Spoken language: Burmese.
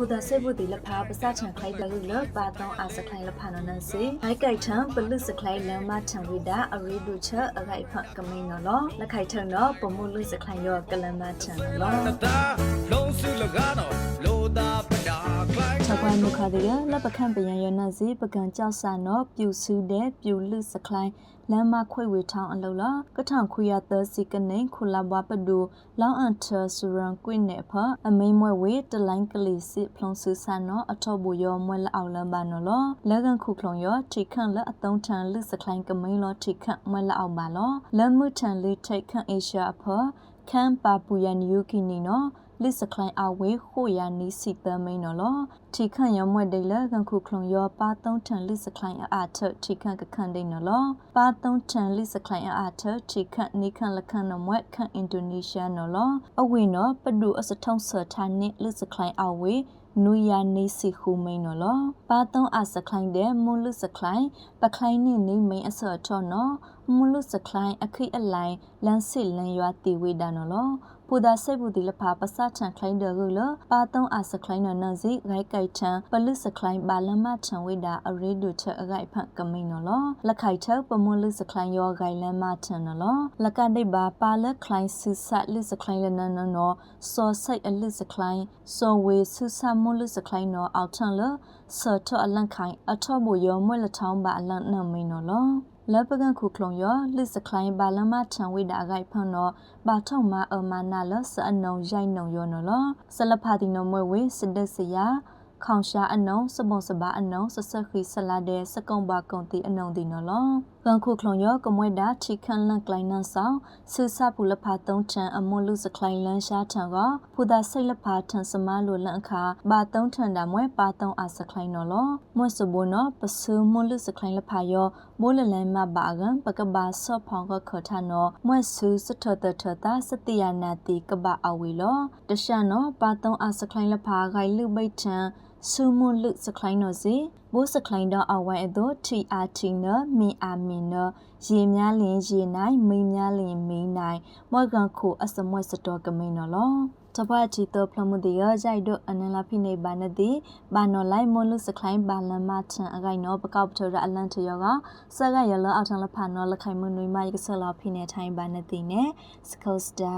ဖိုဒါဆေဘူဒီလဖာပစချန်ခလိုက်တလူလပါတောင်းအာစခလိုက်လဖာနနစီဟိုက်ကိုက်ထံပလုစခလိုက်လမ်းမထံဝိဒါအရီဒုချအခိုက်ဖကမိန်နော်လောလက်ခိုက်ထံတော့ပမှုလုစခလိုက်ရောကလမ်းမထံနော်တတာလုံးစုလကားတော့လိုတာပဒါက လိုက်ချကွိုင်းမခတဲ့လက်ပခန့်ပယံရနစီပကံကြောက်ဆာနော်ပြူစုတဲ့ပြူလုစခလိုက်လမ်းမခွေဝေထောင်းအလုံးလားကထောင်ခွေရသစီကနေခုလာဘွားပဒူလောင်းအန်ထဆူရန်ကွိနေဖအမိန်မွဲဝေတလိုင်းကလေးစစ်ဖုံဆူဆာနော်အထော့ဘူရောမွဲလအောင်လမ်းပါနော်လောလကန်ခုခလုံရောထိခန့်လက်အတုံးထန်လုစခလိုင်းကမိန်လောထိခန့်မွဲလအောင်ပါလောလမ်းမှုထန်လေးထိခန့်အေရှာအဖခန့်ပါပူရန်ယူကီနီနော် လစ်စခလိုင်းအဝေးခိုယာနီစီတမိန်နော်လောထိခန့်ရမွဲဒေလကန်ခုခလုံရောပါတုံးထန်လစ်စခလိုင်းအာထထိခန့်ကခန့်ဒိနော်လောပါတုံးထန်လစ်စခလိုင်းအာထထိခန့်နီခန့်လခန့်နမွဲခန့်အင်ဒိုနီးရှားနော်လောအဝေနော်ပဒူအစထုံးဆထာနိလစ်စခလိုင်းအဝေးနူယာနေစီခုမိန်နော်လောပါတုံးအစခလိုင်းတဲ့မွလုစခလိုင်းပခလိုင်းနိနေမိန်အစောထောနော် မွလုစခလိုင်းအခိအလိုင်းလန်စစ်လန်ရွာတီဝေဒါနော်လောပူဒါဆေဘူဒီလဖာပစချန်ခလိုင်းဒရူလပါတုံးအစခလိုင်းနော်နန်စီဂိုက်ကိုက်ထန်ပလုစခလိုင်းဘာလမထန်ဝေဒါအရေဒုထအဂိုက်ဖန်ကမိန်နော်လောလက်ခိုက်ထပမွလုစခလိုင်းယောဂိုင်လမထန်နော်လောလက်ကဒိဘာပါလက်ခလိုင်းဆူဆတ်လုစခလိုင်းလနနော်နော်စောစိတ်အလုစခလိုင်းစောဝေဆူဆတ်မွလုစခလိုင်းနော်အောက်ထန်လဆော်ထအလန့်ခိုင်အထော့ဘူယောမွဲလထောင်းပါအလန့်နမိန်နော်လော လပကန်ခုခလုံရလစ်စခလိုင်းဘာလမထံဝိဒါဂိုက်ဖန်တော့ဘာထုံမအမနာလစအနုံရိုက်နုံရောနော်လဆလဖာတီနမွဲဝေစဒစယာခေါင်ရှာအနုံစပုံစဘာအနုံဆဆခီဆလာတဲ့စကုံဘာကုံတီအနုံတီနော်လကန်ခုခလုံရကမွဲတာချီခန့်လန့်ကလိုင်းနန်ဆောင်ဆူဆပူလဖာသုံးထန်အမွန်လူစခလိုင်းလန်းရှားထံကဖူသာစိတ်လဖာထန်စမလိုလန့်အခါဘာသုံးထန်တာမွဲပါသုံးအစခလိုင်းနော်လမွဲစဘနော်ပဆူမွန်လူစခလိုင်းလဖာယောမိုးလလန်မဘာကံပကဘာဆော့ဖောင်းကခထနော်မွဲဆူစထတထတာစတိယနာတိကဘာအဝီလောတရှန်နော်ပါသုံးအစခလိုင်းလဖာဂိုင်လူပိတ်ထန် ဆူမွန်လူစခလိုင်းနော်စီဘိုးစခလိုင်းတော့အဝဲအသောတီအာတီနမီအာမင်နရေများလင်းရေနိုင်မိများလင်းမိနိုင်မော့ကန်ခိုအစမွဲစတော်ကမိန်နော်လောတပတ်ချီတော့ဖလမှုဒီရကြိုက်တော့အနလာဖိနေပါနဲ့ဒီဘာနော်လိုက်မွန်လူစခလိုင်းဘာလမချန်အကိုင်နော်ပကောက်ပထော်ရအလန်ထရောကဆက်ကရလအောက်ထန်လဖာနော်လခိုင်မွန်နွေမရကဆလာဖိနေထိုင်ပါနဲ့ဒီနဲ့စကောစတာ